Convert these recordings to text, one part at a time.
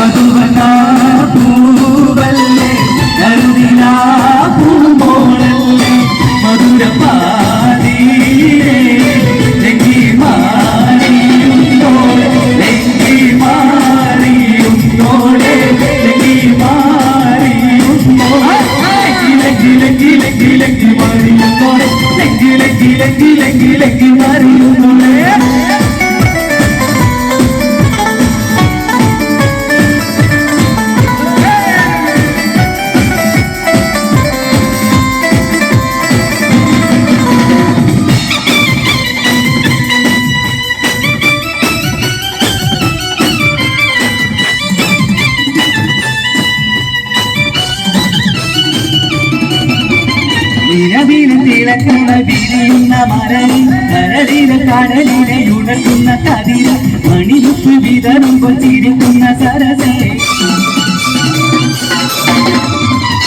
മധുവന പൂവല്ലേ കരുതിന പൂമോളല്ലേ മധുര പാതീരേ ലങ്കി മാറിയുന്നോളെ ലങ്കി തിളക്കുന്ന വിരിയുന്ന മരണി കരളിലെ കടലിനെ ഉണക്കുന്ന കതിര മണിമുത്ത് വിതറുമ്പോൾ ചിരിക്കുന്ന സരസേ.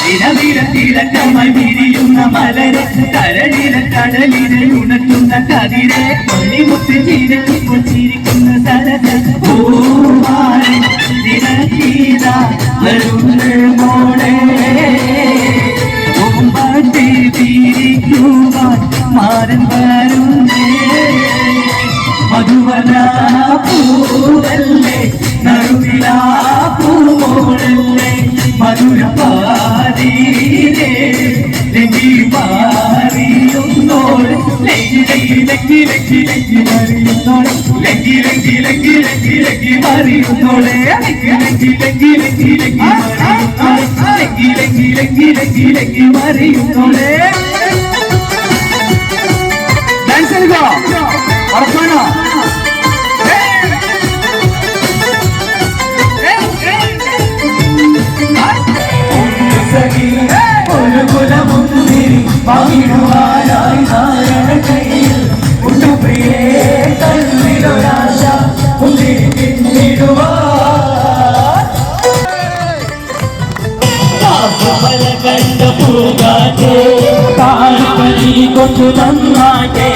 നിലവിൽ തിളക്കമായി വിരിയുന്ന മലരെ കരളിലെ കടലിനെ ഉണക്കുന്ന കതിരെ മണിമുത്ത് ചിരിക്കുമ്പോൾ ചിരിക്കുന്ന സരസ. നിരക്കീത വരുന്ന മോളെ മാരൻ വരുന്നേ മധുവന പൂവല്ലേ బంగాకే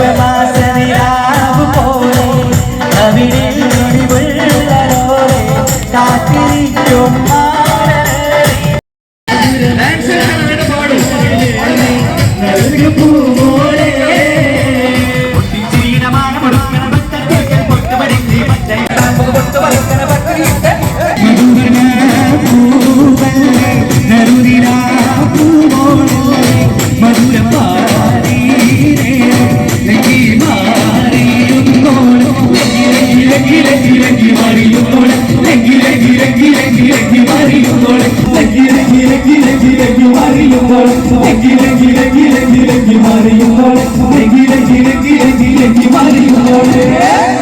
രജപമാസനിലാവ് പോലെ കവിളിൽ ഒളിവുള്ളോരെ കാത്തിരിക്കും പൂവോളെ മാറിയുന്നോളെ